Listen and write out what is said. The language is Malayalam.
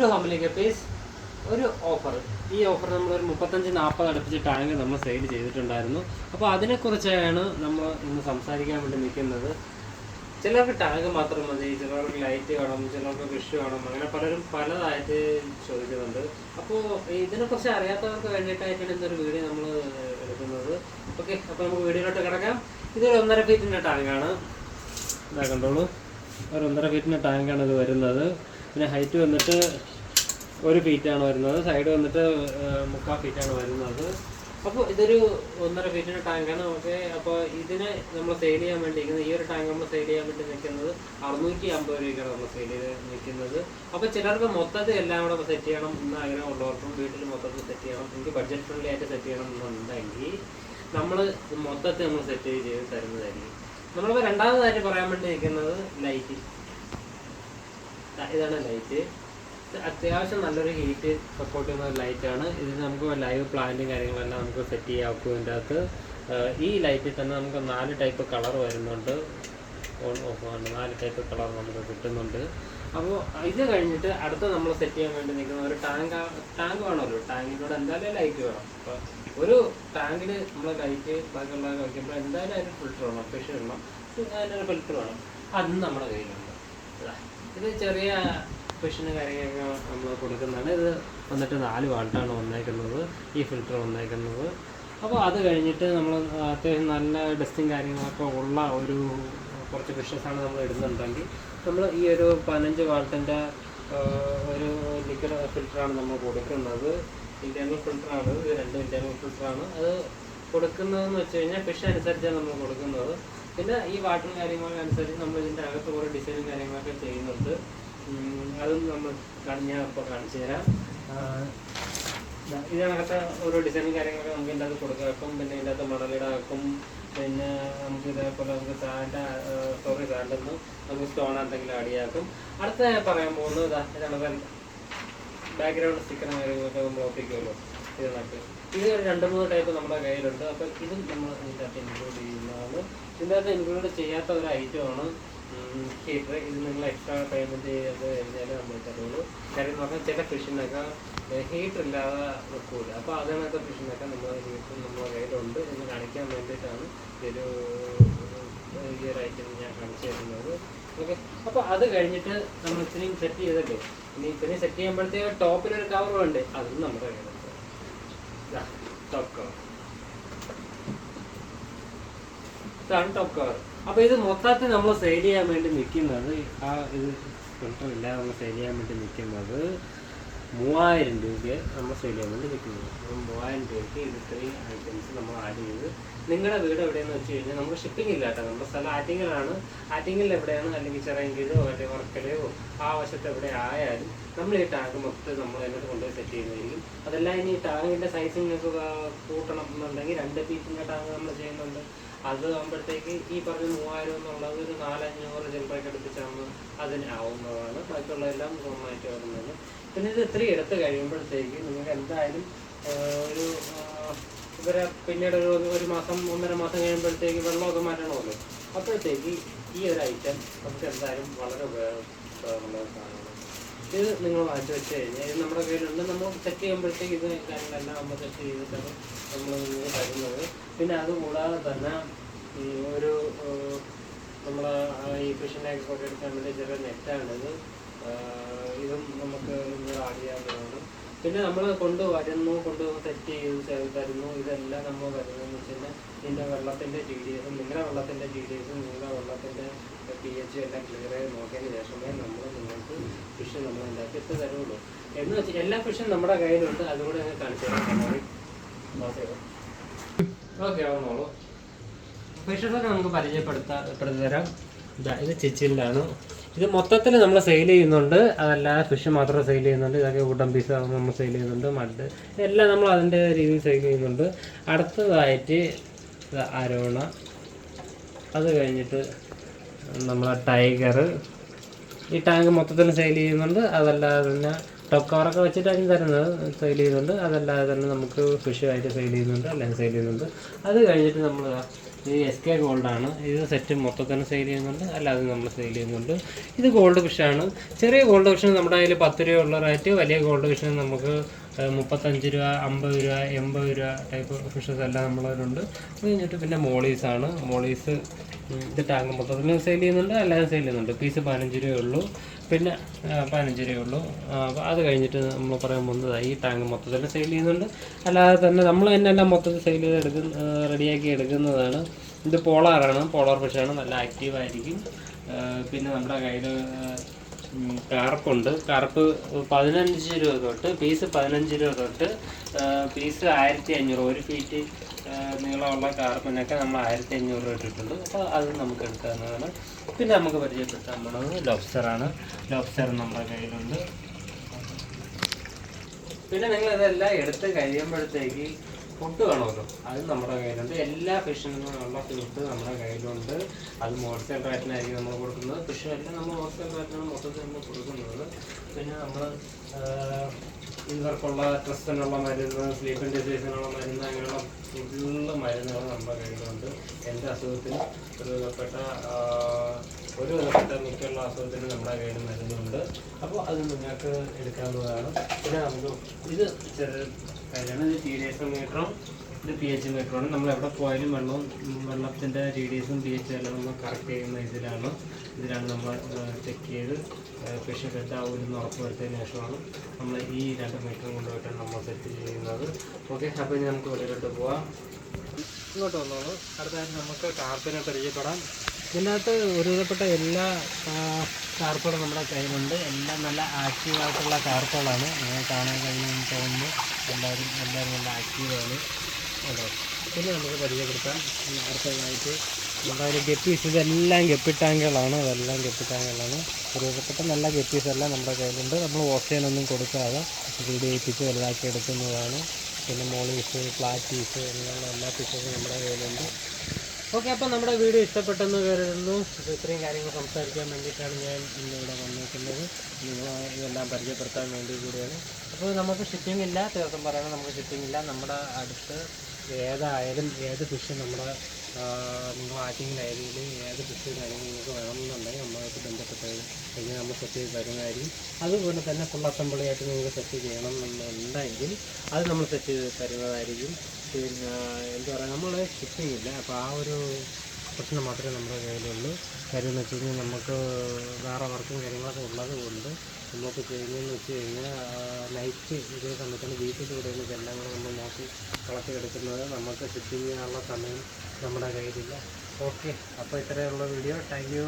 ടു ഹോമിലേക്ക് പീസ് ഒരു ഓഫർ ഈ ഓഫർ നമ്മൾ ഒരു മുപ്പത്തഞ്ച് നാൽപ്പത് അടുപ്പിച്ച് ടാങ്ക് നമ്മൾ സെയിൽ ചെയ്തിട്ടുണ്ടായിരുന്നു. അപ്പോൾ അതിനെക്കുറിച്ചാണ് നമ്മൾ ഇന്ന് സംസാരിക്കാൻ വേണ്ടി നിൽക്കുന്നത്. ചിലർക്ക് ടാങ്ക് മാത്രം മതി ചിലർക്ക് ലൈറ്റ് വേണം ചിലർക്ക് ഫിഷ് വേണം അങ്ങനെ പലരും പലതായിട്ട് ചോദിക്കുന്നുണ്ട്. അപ്പോൾ ഇതിനെക്കുറിച്ച് അറിയാത്തവർക്ക് വേണ്ടിയിട്ടായിട്ടാണ് ഇന്നൊരു വീഡിയോ നമ്മൾ എടുക്കുന്നത്. ഓക്കെ അപ്പോൾ നമുക്ക് വീഡിയോയിലോട്ട് കിടക്കാം. ഇതൊരു ഒന്നര ഫീറ്റിന്റെ ടാങ്കാണ് ഇതാ കണ്ടോളൂ. ഒരു ഒന്നര ഫീറ്റിന്റെ ടാങ്കാണ് ഇത് വരുന്നത്. പിന്നെ ഹൈറ്റ് വന്നിട്ട് ഒരു ഫീറ്റാണ് വരുന്നത്. സൈഡ് വന്നിട്ട് മുക്കാൽ ഫീറ്റാണ് വരുന്നത്. അപ്പോൾ ഇതൊരു ഒന്നര ഫീറ്റിന്റെ ടാങ്കാണ്. നമുക്ക് അപ്പോൾ ഇതിനെ നമ്മൾ സെയിൽ ചെയ്യാൻ വേണ്ടി ഈ ഒരു ടാങ്ക് നമ്മൾ സെയിൽ ചെയ്യാൻ വേണ്ടി നിൽക്കുന്നത് അറുന്നൂറ്റി അമ്പത് രൂപയ്ക്കാണ് നമ്മൾ സെയിൽ ചെയ്ത് നിൽക്കുന്നത്. അപ്പോൾ ചിലർക്ക് മൊത്തത്തിൽ എല്ലാം കൂടെ സെറ്റ് ചെയ്യണം എന്ന് ആഗ്രഹമുള്ളവർക്കും വീട്ടിൽ മൊത്തത്തിൽ സെറ്റ് ചെയ്യണം. എനിക്ക് ബഡ്ജറ്റ് ഫ്രണ്ട്ലി ആയിട്ട് സെറ്റ് ചെയ്യണം എന്നുണ്ടെങ്കിൽ നമ്മൾ മൊത്തത്തിൽ നമ്മൾ സെറ്റ് ചെയ്ത് തരുന്നതായിരിക്കും. നമ്മളിപ്പോൾ രണ്ടാമതായിട്ട് പറയാൻ വേണ്ടി നിൽക്കുന്നത് ലൈറ്റ് ഇതാണ് ലൈറ്റ് അത്യാവശ്യം നല്ലൊരു ഹീറ്റ് സപ്പോർട്ട് ചെയ്യുന്ന ഒരു ലൈറ്റാണ് ഇത് നമുക്ക് ലൈവ് പ്ലാന്റും കാര്യങ്ങളെല്ലാം നമുക്ക് സെറ്റ് ചെയ്യാക്കും ഇതിന്റെ അകത്ത്. ഈ ലൈറ്റിൽ തന്നെ നമുക്ക് നാല് ടൈപ്പ് കളർ വരുന്നുണ്ട്. ഓൺ ഓഫ് നാല് ടൈപ്പ് കളർ നമുക്ക് കിട്ടുന്നുണ്ട്. അപ്പോൾ ഇത് കഴിഞ്ഞിട്ട് അടുത്ത നമ്മൾ സെറ്റ് ചെയ്യാൻ വേണ്ടി നിൽക്കുന്ന ഒരു ടാങ്ക് ടാങ്ക് വേണമല്ലോ. ടാങ്കിലൂടെ എന്തായാലും ലൈറ്റ് വേണം. അപ്പോൾ ഒരു ടാങ്കിൽ നമ്മൾ ലൈറ്റ് ബാക്കിയുള്ള വയ്ക്കുമ്പോൾ എന്തായാലും അതിന് ഫിൽറ്റർ വേണം ഫിഷ് വേണം അതിനൊരു ഫിൽറ്റർ വേണം. അതും നമ്മുടെ കയ്യിലുണ്ട്. ഇതാ. ചെറിയ ഫിഷിന് കാര്യങ്ങളൊക്കെ നമ്മൾ കൊടുക്കുന്നതാണ്. ഇത് വന്നിട്ട് നാല് വാൾട്ടാണ് വന്നേക്കുന്നത്. ഈ ഫിൽറ്റർ വന്നേക്കുന്നത്. അപ്പോൾ അത് കഴിഞ്ഞിട്ട് നമ്മൾ അത്യാവശ്യം നല്ല ഡസ്റ്റും കാര്യങ്ങളൊക്കെ ഉള്ള ഒരു കുറച്ച് ഫിഷസ് ആണ് നമ്മൾ ഇടുന്നുണ്ടെങ്കിൽ നമ്മൾ ഈ ഒരു പതിനഞ്ച് വാൾട്ടിന്റെ ഒരു ലിക്വിഡ് ഫിൽറ്ററാണ് നമ്മൾ കൊടുക്കുന്നത്. ഇന്റേർണൽ ഫിൽറ്ററാണ് ഇത് രണ്ട് ഇന്റേർണൽ ഫിൽറ്ററാണ് അത് കൊടുക്കുന്നതെന്ന് വെച്ച് കഴിഞ്ഞാൽ ഫിഷ് അനുസരിച്ചാണ് നമ്മൾ കൊടുക്കുന്നത്. പിന്നെ ഈ വാട്ടർ കാര്യങ്ങളൊക്കെ അനുസരിച്ച് നമ്മൾ ഇതിന്റെ അകത്ത് കുറേ ഡിസൈനും കാര്യങ്ങളൊക്കെ ചെയ്യുന്നുണ്ട്. അതും നമ്മൾ ഞാൻ ഇപ്പോൾ കാണിച്ചു തരാം. ഇതിനകത്ത് ഓരോ ഡിസൈനും കാര്യങ്ങളൊക്കെ നമുക്ക് ഇതിന്റെ അകത്ത് കൊടുക്കാം. പിന്നെ ഇതിന്റെ അകത്ത് മണലിട ആക്കും പിന്നെ നമുക്ക് ഇതേപോലെ നമുക്ക് സാൻഡ് സോറി സാൻഡെന്ന് നമുക്ക് സ്റ്റോൺ എന്തെങ്കിലും അടിയാക്കും. അടുത്ത ഞാൻ പറയാൻ പോകുന്നത് ഇതാ ഇതാണ് ബാക്ക്ഗ്രൗണ്ട് സ്റ്റിക്കർ നമ്മൾ ഒപ്പിക്കുമല്ലോ ഇതിനകത്ത്. ഇത് രണ്ട് മൂന്ന് ടൈപ്പ് നമ്മുടെ കയ്യിലുണ്ട്. അപ്പോൾ ഇതും നമ്മൾ ഇതിന്റെ അകത്ത് ഇൻക്ലൂഡ് ചെയ്യുന്നതാണ്. ഇതിന്റെ അകത്ത് ഇൻക്ലൂഡ് ചെയ്യാത്ത ഒരു ഐറ്റമാണ് ഇത് നിങ്ങൾ എക്സ്ട്രാ പേയ്മെന്റ് ചെയ്ത് നമ്മൾ തരുള്ളൂ കാര്യം എന്ന് പറഞ്ഞാൽ ചില ഫിഷിനൊക്കെ ഹീറ്റർ ഇല്ലാതെ വെക്കൂല. അപ്പോൾ അതിനകത്തെ ഫിഷിനൊക്കെ നമ്മൾ ഹീറ്റർ നമ്മുടെ കയ്യിലുണ്ട് എന്ന് കാണിക്കാൻ ഇതൊരു ഈ ഒരു ഐറ്റം ഞാൻ കാണിച്ചു തരുന്നത്. ഓക്കെ അത് കഴിഞ്ഞിട്ട് നമ്മൾ ഇത്രയും സെറ്റ് ചെയ്തല്ലേ? ഇനി ഇത്രയും സെറ്റ് ചെയ്യുമ്പോഴത്തേക്ക് ടോപ്പിലൊരു കവർ വേണ്ടേ അതും നമ്മുടെ കയ്യിലുണ്ട്. ടോപ്പ് കവർ ഇതാണ് ടോപ്പ് കവർ അപ്പോൾ ഇത് മൊത്തത്തിൽ നമ്മൾ സെയിൽ ചെയ്യാൻ വേണ്ടി നിൽക്കുന്നത് ആ ഇത് ഫിൽറ്റർ ഇല്ലാതെ നമ്മൾ സെയിൽ ചെയ്യാൻ വേണ്ടി നിൽക്കുന്നത് മൂവായിരം രൂപയ്ക്ക് നമ്മൾ സെയിൽ ചെയ്യാൻ വേണ്ടി നിൽക്കുന്നത്. അപ്പം മൂവായിരം രൂപയ്ക്ക് ഇത് ഇത്രയും ഐറ്റംസ് നമ്മൾ ആഡ് ചെയ്ത് നിങ്ങളുടെ വീട് എവിടെയെന്ന് വെച്ച് കഴിഞ്ഞാൽ നമുക്ക് ഷിപ്പിംഗ് ഇല്ലാത്ത നമ്മുടെ സ്ഥലം ആറ്റിങ്ങലാണ്. ആറ്റിങ്ങലിൽ എവിടെയാണ്? അല്ലെങ്കിൽ ചിറയെങ്കിലോ അല്ലെങ്കിൽ വർക്കലയോ ആ വശത്ത് എവിടെ ആയാലും നമ്മൾ ഈ ടാങ്ക് മൊത്തം നമ്മൾ അതിനകത്ത് കൊണ്ടുപോയി സെറ്റ് ചെയ്യുന്നതായിരിക്കും. അതെല്ലാം ഇനി ടാങ്കിന്റെ സൈസ് നിങ്ങൾക്ക് കൂട്ടണം എന്നുണ്ടെങ്കിൽ രണ്ട് പീസിന്റെ ടാങ്ക് നമ്മൾ ചെയ്യുന്നുണ്ട്. അത് ആകുമ്പോഴത്തേക്ക് ഈ പറഞ്ഞ മൂവായിരം എന്നുള്ളത് ഒരു നാലഞ്ഞൂറ് ചിലപ്പോഴൊക്കെ അടുപ്പിച്ചാകുമ്പോൾ അതിന് ആവുന്നതാണ്. ബാക്കിയുള്ളതെല്ലാം നന്നായിട്ട് വരുന്നത്. പിന്നെ ഇത് ഇത്രയും എടുത്ത് കഴിയുമ്പോഴത്തേക്ക് നിങ്ങൾക്ക് എന്തായാലും ഒരു ഇവരെ പിന്നീട് ഒരു ഒരു മാസം ഒന്നര മാസം കഴിയുമ്പോഴത്തേക്ക് വെള്ളമൊക്കെ മാറ്റണമല്ലോ. അപ്പോഴത്തേക്ക് ഈ ഒരു ഐറ്റം നമുക്ക് എന്തായാലും വളരെ ഉപയോഗമുള്ള സാധനമാണ്. ഇത് നിങ്ങൾ വാങ്ങിച്ചു വെച്ച് കഴിഞ്ഞാൽ ഇത് നമ്മുടെ കയ്യിലുണ്ട്. നമ്മൾ സെറ്റ് ചെയ്യുമ്പോഴത്തേക്ക് ഇത് കാര്യങ്ങളെല്ലാം നമ്മൾ ചെക്ക് ചെയ്തിട്ടാണ് നമ്മൾ നിങ്ങൾ തരുന്നത് പിന്നെ അത് കൂടാതെ തന്നെ ഒരു നമ്മൾ ഈ ഫിഷിനെ എക്സ്പോർട്ട് എടുക്കാൻ വേണ്ടി ചെറിയ നെറ്റാണിത് ഇതും നമുക്ക് നിങ്ങൾ ആഡ് ചെയ്യാവുന്നതാണ് പിന്നെ നമ്മൾ കൊണ്ടുവരുന്നു കൊണ്ട് സെറ്റ് ചെയ്ത് തരുന്നു. ഇതെല്ലാം നമ്മൾ വരുന്നതെന്ന് വെച്ച് കഴിഞ്ഞാൽ ഇതിന്റെ വെള്ളത്തിന്റെ ജി ഡി എസും നിങ്ങളുടെ വെള്ളത്തിന്റെ ജി ഡി എസും നിങ്ങളുടെ വെള്ളത്തിന്റെ പി എച്ച് എല്ലാം ക്ലിയർ ആയി നോക്കിയതിന് ശേഷമേ നമ്മൾ ഉണ്ടാക്കി ഇട്ട് തരുള്ളൂ എന്ന് വെച്ചാൽ എല്ലാ ഫിഷും നമ്മുടെ കയ്യിലുണ്ട് അതുകൂടെ ഞാൻ കാണിച്ചു ഓക്കെ ആവുന്നോളൂ. ഫിഷസൊക്കെ നമുക്ക് പരിചയപ്പെടുത്താ ഇതാ ചിച്ചിലാണ് ഇത് മൊത്തത്തിൽ നമ്മൾ സെയിൽ ചെയ്യുന്നുണ്ട്. അതല്ലാതെ ഫിഷ് മാത്രം സെയിൽ ചെയ്യുന്നുണ്ട്. ഇതൊക്കെ വുഡൻ പീസ് നമ്മൾ സെയിൽ ചെയ്യുന്നുണ്ട്. മഡ്. ഇതെല്ലാം നമ്മൾ അതിന്റെ രീതിയിൽ സെയിൽ ചെയ്യുന്നുണ്ട്. അടുത്തതായിട്ട് അരോണ. അത് കഴിഞ്ഞിട്ട് നമ്മളെ ടൈഗർ. ഈ ടാങ്ക് മൊത്തത്തിൽ സെയിൽ ചെയ്യുന്നുണ്ട്. അതല്ലാതെ തന്നെ ടോപ്പ് കവറൊക്കെ വെച്ചിട്ടാണ് തരുന്നത് സെയിൽ ചെയ്യുന്നുണ്ട്. അതല്ലാതെ തന്നെ നമുക്ക് ഫിഷ് ആയിട്ട് സെയിൽ ചെയ്യുന്നുണ്ട് അല്ലെങ്കിൽ സെയിൽ ചെയ്യുന്നുണ്ട്. അത് കഴിഞ്ഞിട്ട് നമ്മൾ ഈ എസ് കെ ഗോൾഡാണ് ഇത് സെറ്റ് മൊത്തത്തിൽ സെയിൽ ചെയ്യുന്നുണ്ട്. അല്ലാതെ നമ്മൾ സെയിൽ ചെയ്യുന്നുണ്ട്. ഇത് ഗോൾഡ് ഫിഷാണ് ചെറിയ ഗോൾഡ് ഫിഷ് നമ്മുടെ കയ്യിൽ പത്ത് രൂപ ഉള്ള റേറ്റ് വലിയ ഗോൾഡ് ഫിഷ് നമുക്ക് മുപ്പത്തഞ്ച് രൂപ അമ്പത് രൂപ എൺപത് രൂപ ടൈപ്പ് ഫിഷസ് എല്ലാം നമ്മളതിലുണ്ട്. അത് കഴിഞ്ഞിട്ട് പിന്നെ മോളീസാണ് മോളീസ് ഇത് ടാങ്ക് മൊത്തത്തിൽ സെയിൽ ചെയ്യുന്നുണ്ട് അല്ലാതെ സെയിൽ ചെയ്യുന്നുണ്ട്. പീസ് പതിനഞ്ച് രൂപയേ ഉള്ളൂ. പിന്നെ പതിനഞ്ച് രൂപയേ ഉള്ളൂ. അപ്പോൾ അത് കഴിഞ്ഞിട്ട് നമ്മൾ പറയാൻ പോകുന്നത് ഈ ടാങ്ക് മൊത്തത്തിൽ സെയിൽ ചെയ്യുന്നുണ്ട്. അല്ലാതെ തന്നെ നമ്മൾ തന്നെ എല്ലാം മൊത്തത്തിൽ സെയിൽ ചെയ്ത് എടുക്കുന്ന റെഡിയാക്കി എടുക്കുന്നതാണ്. ഇത് പോളാറാണ് പോളാർ പക്ഷാണ് നല്ല ആക്റ്റീവായിരിക്കും പിന്നെ നമ്മുടെ കയ്യിൽ കാർപ്പുണ്ട് കാർപ്പ് പതിനഞ്ച് രൂപ തൊട്ട് പീസ് പതിനഞ്ച് രൂപ തൊട്ട് പീസ് ആയിരത്തി അഞ്ഞൂറ്. ഒരു ഫീറ്റ് നീളമുള്ള കാർപ്പിനൊക്കെ നമ്മൾ ആയിരത്തി അഞ്ഞൂറ് രൂപ ഇട്ടിട്ടുണ്ട്. അപ്പോൾ അത് നമുക്ക് എടുക്കാവുന്നതാണ്. പിന്നെ നമുക്ക് പരിചയപ്പെടുത്താൻ പോണത് ലോബ്സ്റ്ററാണ് ലോബ്സ്റ്റർ നമ്മുടെ കയ്യിലുണ്ട്. പിന്നെ നിങ്ങൾ ഇതെല്ലാം എടുത്ത് കഴിയുമ്പോഴത്തേക്ക് ഫുഡ് വേണമല്ലോ. അത് നമ്മുടെ കയ്യിലുണ്ട്. എല്ലാ ഫിഷിനും ഉള്ള ഫുഡ് നമ്മുടെ കയ്യിലുണ്ട്. അത് ഹോൾസെയിൽ റേറ്റിനായിരിക്കും നമ്മൾ കൊടുക്കുന്നത്. ഫിഷും എല്ലാം നമ്മൾ ഹോൾസെയിൽ റേറ്റിനാണ് മൊത്തത്തിൽ നമ്മൾ കൊടുക്കുന്നത്. പിന്നെ നമ്മൾ ഇവർക്കുള്ള ട്രസ്റ്റിനുള്ള മരുന്ന് സ്ലീപ്പിംഗ് ഡിസീസിനുള്ള മരുന്ന് അങ്ങനെയുള്ള ഫുള്ള് മരുന്നുകൾ നമ്മുടെ കയ്യിലുണ്ട്. എന്റെ അസുഖത്തിന് ഒരു ആ, ഒരു വിധപ്പെട്ട മിക്കുള്ള അസുഖത്തിന് നമ്മുടെ കയ്യിൽ മരുന്നുണ്ട്. അപ്പോൾ അത് നിങ്ങൾക്ക് എടുക്കാവുന്നതാണ്. പിന്നെ നമുക്ക് ഇത് ചെറിയ കാര്യമാണ് ഇത് ടി ഡി എസ് മീറ്ററും ഇത് പി എച്ച് മീറ്ററുമാണ് നമ്മൾ എവിടെ പോയാലും വെള്ളവും വെള്ളത്തിന്റെ ടി ഡി എസും പി എച്ച് എല്ലാം നമ്മൾ കറക്റ്റ് ചെയ്യുന്ന ഇതിലാണ്. ഇതിലാണ് നമ്മൾ ചെക്ക് ചെയ്ത് ഫിഷ് സെറ്റ് ആവുമെന്ന് ഉറപ്പ് വരുത്തിയതിന് ശേഷമാണ് നമ്മൾ ഈ രണ്ട് മീറ്ററും കൊണ്ടുപോയിട്ടാണ് നമ്മൾ സെറ്റ് ചെയ്യുന്നത്. ഓക്കെ അപ്പോൾ ഇനി നമുക്ക് വെളിയിലോട്ട് പോവാം. ഇങ്ങോട്ട് വന്നോളൂ. അടുത്തായിട്ട് നമുക്ക് കാർപ്പിനെ പരിചയപ്പെടാം. ഇതിനകത്ത് ഒരുവിധപ്പെട്ട എല്ലാ കാർപ്പുകളും നമ്മുടെ കയ്യിലുണ്ട്. എല്ലാം നല്ല ആക്റ്റീവായിട്ടുള്ള കാർപ്പുകളാണ്. ഞാൻ കാണാൻ കഴിയുമെന്ന് തോന്നുന്നു. എല്ലാവരും എല്ലാവരും നല്ല ആക്റ്റീവാണ്. അതെ. പിന്നെ നമുക്ക് പരിചയപ്പെടുത്താം. അടുത്തതായിട്ട് നമ്മുടെ ഗപ്പീസ് ഇതെല്ലാം ഗപ്പിട്ടാങ്കുകളാണ് അതെല്ലാം ഇതെല്ലാം ഗപ്പി ടാങ്കുകളാണ്. ഒരുവിധപ്പെട്ട നല്ല ഗപ്പീസ് എല്ലാം നമ്മുടെ കയ്യിലുണ്ട്. നമ്മൾ ഓക്സിജനൊന്നും കൊടുക്കാതെ വീടിയിപ്പിച്ച് വലുതാക്കി എടുക്കുന്നതാണ്. പിന്നെ മോളീസ് പ്ലാറ്റീസ് അങ്ങനെയുള്ള എല്ലാ ഫിഷസും നമ്മുടെ കയ്യിലുണ്ട്. ഓക്കെ അപ്പോൾ നമ്മുടെ വീഡിയോ ഇഷ്ടപ്പെട്ടെന്ന് കരുതുന്നു. ഇത് ഇത്രയും കാര്യങ്ങൾ സംസാരിക്കാൻ വേണ്ടിയിട്ടാണ് ഞാൻ ഇന്ന് ഇവിടെ വന്നിരിക്കുന്നത് നിങ്ങൾ ഇതെല്ലാം പരിചയപ്പെടുത്താൻ വേണ്ടി കൂടിയാണ്. അപ്പോൾ നമുക്ക് ഷിപ്പിംഗ് ഇല്ല. തീർത്തും പറയണം നമുക്ക് ഷിപ്പിംഗ് ഇല്ല. നമ്മുടെ അടുത്ത് ഏതായാലും ഏത് ഫിഷ് നമ്മുടെ നിങ്ങൾ ആറ്റിങ്ങിൽ ഏത് ഫിഷ് കാര്യങ്ങൾ നിങ്ങൾക്ക് വേണമെന്നുണ്ടെങ്കിൽ നമ്മളായിട്ട് ബന്ധപ്പെട്ട് കഴിഞ്ഞാൽ നമ്മൾ സെറ്റ് ചെയ്ത് തരുന്നതായിരിക്കും. അതുപോലെ തന്നെ ഫുൾ അസംബിളി ആയിട്ട് നിങ്ങൾക്ക് സെറ്റ് ചെയ്യണം എന്നുണ്ടെങ്കിൽ അത് നമ്മൾ സെറ്റ് ചെയ്ത് തരുന്നതായിരിക്കും. പിന്നെ എന്താ പറയുക നമ്മൾ ഷിപ്പിംഗ് ഇല്ല? അപ്പോൾ ആ ഒരു പ്രശ്നം മാത്രമേ നമ്മുടെ കയ്യിലുള്ളൂ. കാര്യം എന്ന് വെച്ച് കഴിഞ്ഞാൽ നമുക്ക് വേറെ വർക്കും കാര്യങ്ങളൊക്കെ ഉള്ളത് കൊണ്ട് നമുക്ക് ചെയ്യുന്നതെന്ന് വെച്ച് കഴിഞ്ഞാൽ നൈറ്റ് ഇതേ സമയത്താണ് വീട്ടിലൂടെ ഇതെല്ലാം കൂടെ നമ്മൾ നോക്കി വളർത്തിയെടുക്കുന്നത്. നമുക്ക് ഷിപ്പിംഗ് ചെയ്യാനുള്ള സമയം നമ്മുടെ കയ്യിലില്ല. ഓക്കെ അപ്പോൾ ഇത്രയുള്ള വീഡിയോ താങ്ക് യു